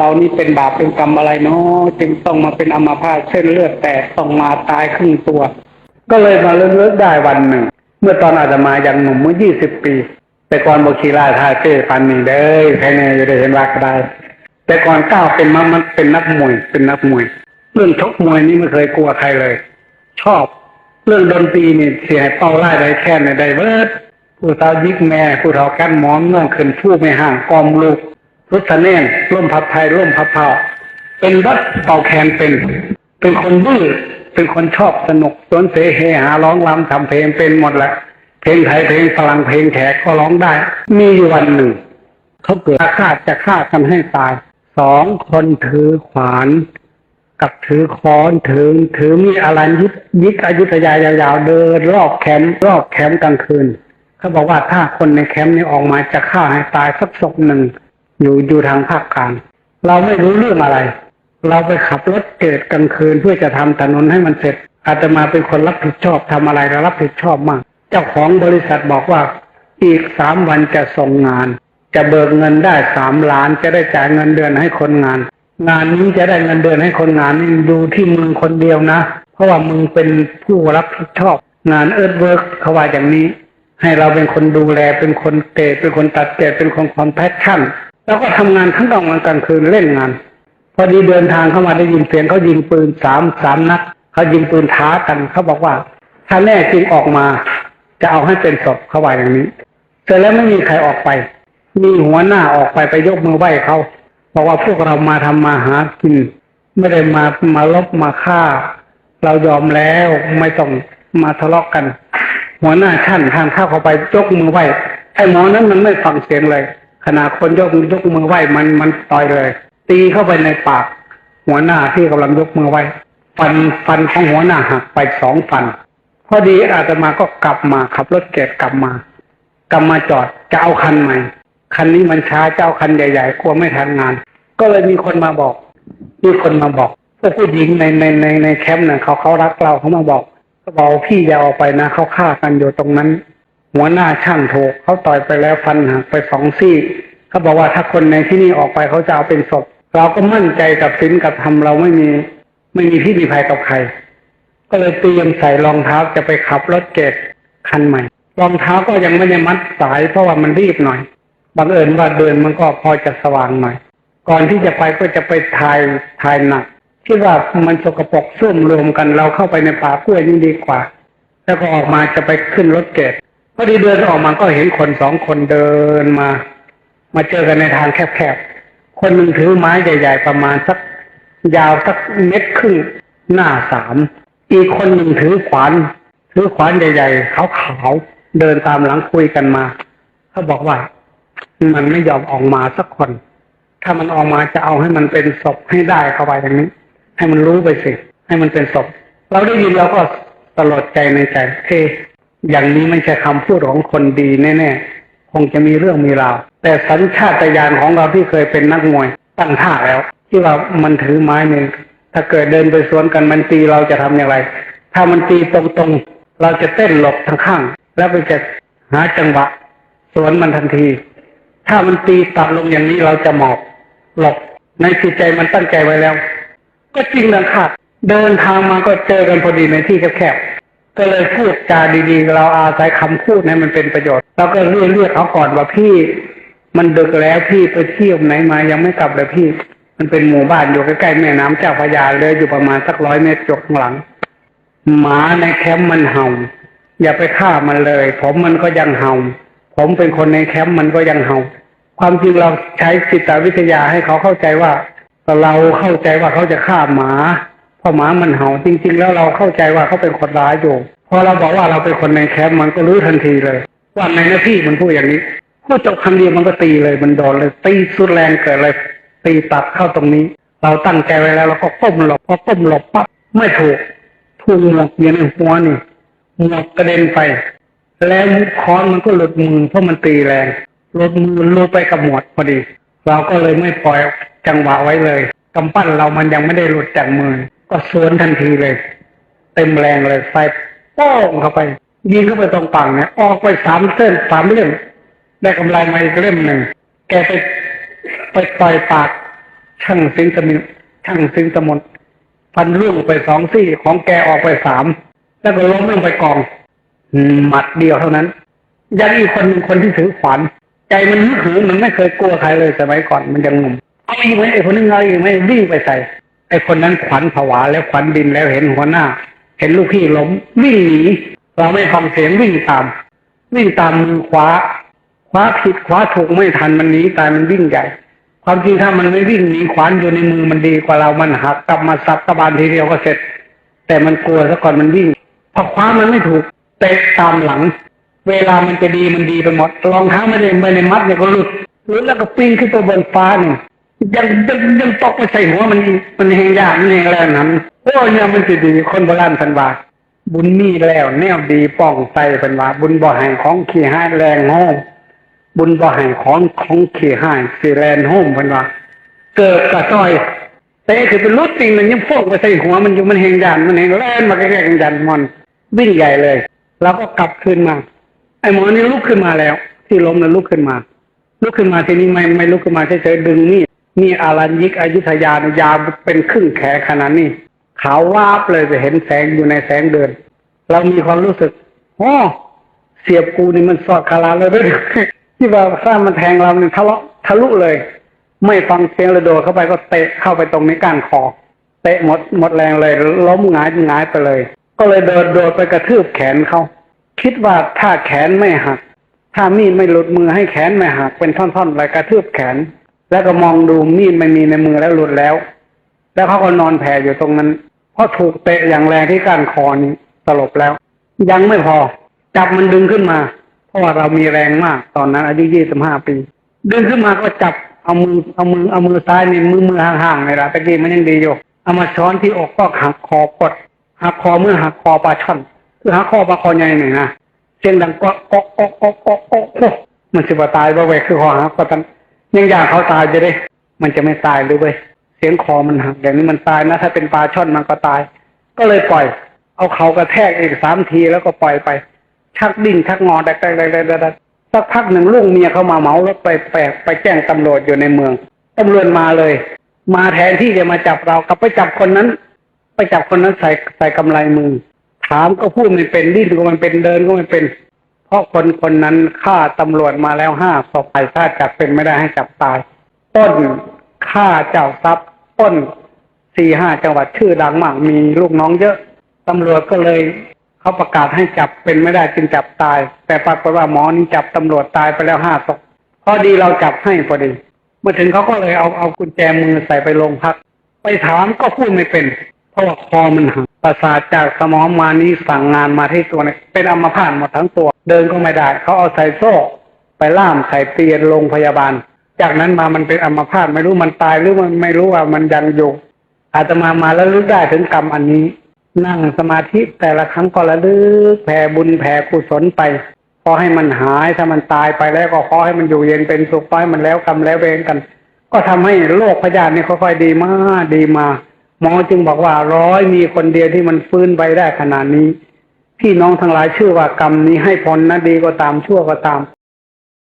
เรานี่เป็นบาปเป็นกรรมอะไรเนาะจึงต้องมาเป็นอัมพาตเส้นเลือดแตกต้องมาตายครึ่งตัว ก็เลยมาเลิกได้วันหนึ่ง เมื่อตอนอาตมายังหนุ่มเมื่อยี่สิบปี แต่ก่อนบกีราทาเจอพันหนี่งเด้อใครเนี่ยจะได้เห็นรักได้ แต่ก่อนก้าวเป็นมามันเป็นนักมวยเป็นนักมวย เรื่องชกมวยนี่ไม่เคยกลัวใครเลย ชอบ เรื่องดนตรีนี่เสียเป้าไล่ได้แค่ในได้เบิดผู้สาวยิกแม่ผู้เฒ่าแก้นหมอมเงื่อนขึ้นผู้ไม่ห่างกอมลูก รุษเน่นร่มพับไทยร่มพับเผาเป็นวัดเป่าแคนเป็น เป็นคนดื้อเป็นคนชอบสนุกสวนเสเฮหาร้องรำทำเพลงเป็นหมดแหละเพลงไทยเพลงฝรั่งเพลงแขกก็ร้องได้ มีวันหนึ่งเขาเกิดอาฆาตจะฆ่ากันให้ตายสองคนถือขวานกับถือค้อนถือถือมีอะไรยิบยิกอายุธยายาวๆเดินรอบแคมป์รอบแคมป์กลางคืนเขาบอกว่าถ้าคนในแคมป์นี้ออกมาจะฆ่าให้ตายสักศพหนึ่ง อยู่อยู่ทางภาคกลางเราไม่รู้เรื่องอะไร เราไปขับรถเกิดกลางคืนเพื่อจะทำถนนให้มันเสร็จ อาตมาเป็นคนรับผิดชอบทำอะไรก็รับผิดชอบมาก เจ้าของบริษัทบอกว่าอีกสามวันจะส่งงาน จะเบิกเงินได้สามล้านจะได้จ่ายเงินเดือนให้คนงาน งานนี้จะได้เงินเดือนให้คนงานนี่ดูที่มึงคนเดียวนะ เพราะว่ามึงเป็นผู้รับผิดชอบ งานเอิร์ธเวิร์กเขาว่าอย่างนี้ ให้เราเป็นคนดูแลเป็นคนเตะเป็นคนตัดเตะเป็นคนคอมแพชชั่น แล้วก็ทำงานทั้งกลางวันกลางคืนเล่นงาน พอดีเดินทางเข้ามาได้ยินเสียงเขายิงปืนสามสามนัดเขายิงปืนท้ากันเขาบอกว่า ถ้าแน่จริงออกมา จะเอาให้เป็นศพเขาว่าอย่างนี้เสร็จแล้วไม่มีใครออกไป มีหัวหน้าออกไปไปยกมือไหว้เขาบอกว่าพวกเรามาทำมาหากิน ไม่ได้มามาลบมาฆ่า เรายอมแล้วไม่ต้องมาทะเลาะกัน หัวหน้าชั้นทางเข้าเข้าไปยกมือไหว้ไอ้หมอนั้นมันไม่ฟังเสียงเลย ขณะคนยกยกมือไหว้มันมันต่อยเลย ตีเข้าไปในปาก หัวหน้าที่กำลังยกมือไหว้ฟันฟันของหัวหน้าหักไปสองฟัน พอดีอาตมาก็กลับมาขับรถเกตกลับมา กลับมาจอดจะเอาคันใหม่ คันนี้มันช้าเจ้าคันใหญ่ๆกลัวไม่ทันงาน ก็เลยมีคนมาบอก มีคนมาบอกผู้หญิงในในในในแคมป์น่ะเขาเขารักเราเขามาบอกเขาบอกพี่อย่าออกไปนะเขาฆ่ากันอยู่ตรงนั้น หัวหน้าช่างโถกเขาต่อยไปแล้วฟันหักไปสองซี่ เขาบอกว่าถ้าคนในที่นี่ออกไปเขาจะเอาเป็นศพ เราก็มั่นใจกับศีลกับธรรมเราไม่มี ไม่มีที่มีภัยกับใคร ก็เลยเตรียมใส่รองเท้าจะไปขับรถเกตคันใหม่ รองเท้าก็ยังไม่ได้มัดสายเพราะว่ามันรีบหน่อยบังเอิญว่าเดินมันก็พอจะสว่างหน่อย ก่อนที่จะไปก็จะไปถ่ายถ่ายหนักคิดว่ามันสกปรกซุ่มรวมกันเราเข้าไปในป่ากล้วยนี่ดีกว่า แล้วก็ออกมาจะไปขึ้นรถเกตพอดีเดินออกมาก็เห็นคนสองคนเดินมา มาเจอกันในทางแคบๆ คนหนึ่งถือไม้ใหญ่ ๆ ประมาณสักยาวสักเม็ดครึ่งหน้าสาม อีกคนหนึ่งถือขวาน ถือขวานใหญ่ ๆ ขาวๆ เดินตามหลังคุยกันมา เขาบอกว่า มันไม่ยอมออกมาสักคน ถ้ามันออกมาจะเอาให้มันเป็นศพให้ได้เข้าไปอย่างนี้ ให้มันรู้ไปสิ ให้มันเป็นศพ เราได้ยินเราก็ตลอดใจในใจเอะอย่างนี้ไม่ใช่คำพูดของคนดีแน่ๆ คงจะมีเรื่องมีราว แต่สัญชาตญาณของเราที่เคยเป็นนักมวยตั้งท่าแล้ว ที่ว่ามันถือไม้หนึ่งถ้าเกิดเดินไปสวนกันมันตีเราจะทำอย่างไร ถ้ามันตีตรงๆ เราจะเต้นหลบทางข้าง แล้วไปจะหาจังหวะสวนมันทันที ถ้ามันตีตัดลงอย่างนี้เราจะหมอบหลบในจิตใจมันตั้งใจไว้แล้ว ก็จริงนะคาดเดินทางมาก็เจอกันพอดีในที่แคบๆ ก็เลยพูดจาดีๆ เราอาศัยคำพูดให้มันเป็นประโยชน์เราก็เรียกเรียกเขาก่อนว่าพี่ มันดึกแล้วพี่ไปเที่ยวไหนมายังไม่กลับเลยพี่ มันเป็นหมู่บ้านอยู่ใกล้ๆแม่น้ำเจ้าพระยาเลยอยู่ประมาณสักร้อยเมตรจกหลัง หมาในแคมป์มันเห่า อย่าไปฆ่ามันเลย ผมมันก็ยังเห่า ผมเป็นคนในแคมป์มันก็ยังเห่า ความจริงเราใช้จิตวิทยาให้เขาเข้าใจว่าเราเข้าใจว่าเขาจะฆ่าหมา เพราหมามันเห่าจริง ๆ แล้วเราเข้าใจว่าเขาเป็นคนร้ายอยู่พอเราบอกว่าเราเป็นคนในแคมป์มันก็รู้ทันทีเลยว่าในหน้าที่มันพูดอย่างนี้พูดจบคำเดียวมันก็ตีเลยมันโดนเลยตีสุดแรงเกิดเลยตีตัดเข้าตรงนี้ เราตั้งใจไว้แล้วเราก็ก้มหลบพอก้มหลบปั๊บไม่ถูกถูกหมวกอยู่ในหัวนี่หมวกกระเด็นไป แล้วค้อนมันก็หลุดมือเพราะมันตีแรงหลุดมือลุดไปกับหมวดพอดี เราก็เลยไม่ปล่อยจังหวะไว้เลยกำปั้นเรามันยังไม่ได้หลุดจากมือ ก็สวนทันทีเลย เต็มแรงเลยไฟป้องเข้าไป ยิงเข้าไปตรงปังเนี่ยออกไปสามเส้นสามเล่มได้กำไรมาอีกเล่มหนึ่งแกไปไปต่อยปาก ช่างสิงสมิงช่างสิงสมนฟันร่วงไปสองซี่ของแกออกไปสามแล้วก็ล้มลงไปกองหมัดเดียวเท่านั้น ยังอีกคนหนึ่งคนที่ถือขวานใจมันฮึกเหิมมันไม่เคยกลัวใครเลยสมัยก่อนมันยังงงเอาอีกไหมไอ้คนนึงเอาอีกไหมวิ่งไปใส่ ไอ้คนนั้นขวัญผวาแล้วขวัญดินแล้วเห็นหัวหน้า เห็นลูกพี่ล้มวิ่งหนีเราไม่ฟังเสียงวิ่งตาม วิ่งตามมือขวาขวาผิดขวาถูกไม่ทันมันหนีตายมันวิ่งใหญ่ ความจริงถ้ามันไม่วิ่งหนีขวานอยู่ในมือมันดีกว่าเรามันหักกลับมาซับตะบานทีเดียวก็เสร็จ แต่มันกลัวซะก่อนมันวิ่งพอคว้ามันไม่ถูกเตะตามหลัง เวลามันจะดีมันดีไปหมดรองเท้าไม่ได้ไม่ได้มัดเนี่ยก็หลุดหลุดแล้วก็ปีนขึ้นไปบนฟ้าเนี่ย ยังยังยังตกไปใส่หัวมันมันแหงยากมันแหงแรงนั้นโอ้ยเนี่ยมันดีคนโบราณพันว่าบุญมีแล้ว แนวดีป้องใส่เป็นว่าบุญบ่ให้ของขี้ห้ายแรงโห้มบุญบ่ให้ของของขี้ห้ายสีแรงโห้มเป็นว่าเกิดกระตอยเตะคือเป็นรถจริงมันยังโฟกไปใส่หัวมันอยู่มันเฮงยันมันเฮงแล่นมาใกล้ๆยันมันวิ่งใหญ่เลย แล้วก็กลับขึ้นมา ไอ้หมอนี่ลุกขึ้นมาแล้ว ที่ล้มนั้นลุกขึ้นมาลุกขึ้นมาทีนี้ไม่ไม่ลุกขึ้นมาเฉยๆดึงมีด มีดอารัญยิกอยุธยาเนี่ยยาวเป็นครึ่งแขนขนาดนี้ขาววาบเลยจะเห็นแสงอยู่ในแสงเดิน เรามีความรู้สึกโอ้เสียบกูนี่มันสอดคาราเลยด้วยที่ว่าถ้ามันแทงเราเนี่ยทะเลาะทะลุเลย ไม่ฟังเสียงระโดดเข้าไปก็เตะเข้าไปตรงนี้ก้านคอเตะหมดหมดแรงเลยล้มหงายหงายไปเลย ก็เลยเดินโดดไปกระทืบแขนเขาคิดว่าถ้าแขนไม่หัก ถ้ามีดไม่หลุดมือให้แขนไม่หักเป็นท่อนๆเลยกระทืบแขน แล้วก็มองดูมีดไม่มีในมือแล้วหลุดแล้ว แล้วเขาก็นอนแผ่อยู่ตรงนั้นเพราะถูกเตะอย่างแรงที่ก้านคอนี้สลบแล้ว ยังไม่พอ จับมันดึงขึ้นมา เพราะว่าเรามีแรงมาก ตอนนั้นอายุยี่สิบห้าปี ดึงขึ้นมาก็จับเอามือเอามือเอามือซ้ายนี่มือมือห่างๆเลยละตะกี้มันยังดีอยู่เอามาช้อนที่อกก็หักคอกดหักคอเมื่อหักคอปลาช่อนคือหักคอปลาคอใหญ่หนึ่งนะเสียงดังก็ก็ก็ก็ก็ก็ก็มันสิบตายบ่เวคือคอหักก็ตัน ยังอยากเขาตายจะได้ มันจะไม่ตายหรือเว้ยเสียงคอมันหักอย่างนี้มันตายนะ ถ้าเป็นปลาช่อนมันก็ตาย ก็เลยปล่อย เอาเขากระแทกอีกสามทีแล้วก็ปล่อยไป ชักดิ้นชักงอได้ได้ได้ได้ได้สักพักหนึ่งลูกเมียเขามาเหมารถไปแปกไปแจ้งตำรวจอยู่ในเมืองตำรวจมาเลย มาแทนที่จะมาจับเรากลับไปจับคนนั้น ไปจับคนนั้นใส่ใส่กำไรมือถามก็พูดไม่เป็นดิ้นก็ไม่เป็นเดินก็ไม่เป็น เพราะคนคนนั้นฆ่าตำรวจมาแล้วห้าศพไปถ้าจับเป็นไม่ได้ให้จับตายต้นฆ่าเจ้าทรัพย์ต้นสี่ห้าจังหวัดชื่อดังมากมีลูกน้องเยอะตำรวจก็เลยเขาประกาศให้จับเป็นไม่ได้จึงจับตาย แต่ปรากฏว่าหมอนี่จับตำรวจตายไปแล้วห้าศพพอดีเราจับให้พอดี เมื่อถึงเขาก็เลยเอาเอากุญแจมือใส่ไปโรงพัก ไปถามก็พูดไม่เป็น เพราะว่าคอมันหัก ประสาทจากสมองมานี้สั่งงานมาที่ตัวเนี่ยเป็นอัมพาตหมดทั้งตัว เดินก็ไม่ได้ เขาเอาใส่โซ่ ไปล่ามใส่เตียนโรงพยาบาล จากนั้นมามันเป็นอัมพาตไม่รู้มันตายหรือมันไม่รู้ว่ามันยังอยู่อาตมามาแล้วรู้ได้ถึงกรรมอันนี้ นั่งสมาธิแต่ละครั้งก็ระลึกแผ่บุญแผ่กุศลไปขอให้มันหายถ้ามันตายไปแล้วก็ขอให้มันอยู่เย็นเป็นสุขขอให้มันแล้วกรรมแล้วเวรกัน ก็ทำให้โรคพยาธินี่ค่อยๆดีมาดีมา หมอจึงบอกว่าร้อยมีคนเดียวที่มันฟื้นไปได้ขนาดนี้ พี่น้องทั้งหลายชื่อว่ากรรมนี้ให้ผลนะดีก็ตามชั่วก็ตาม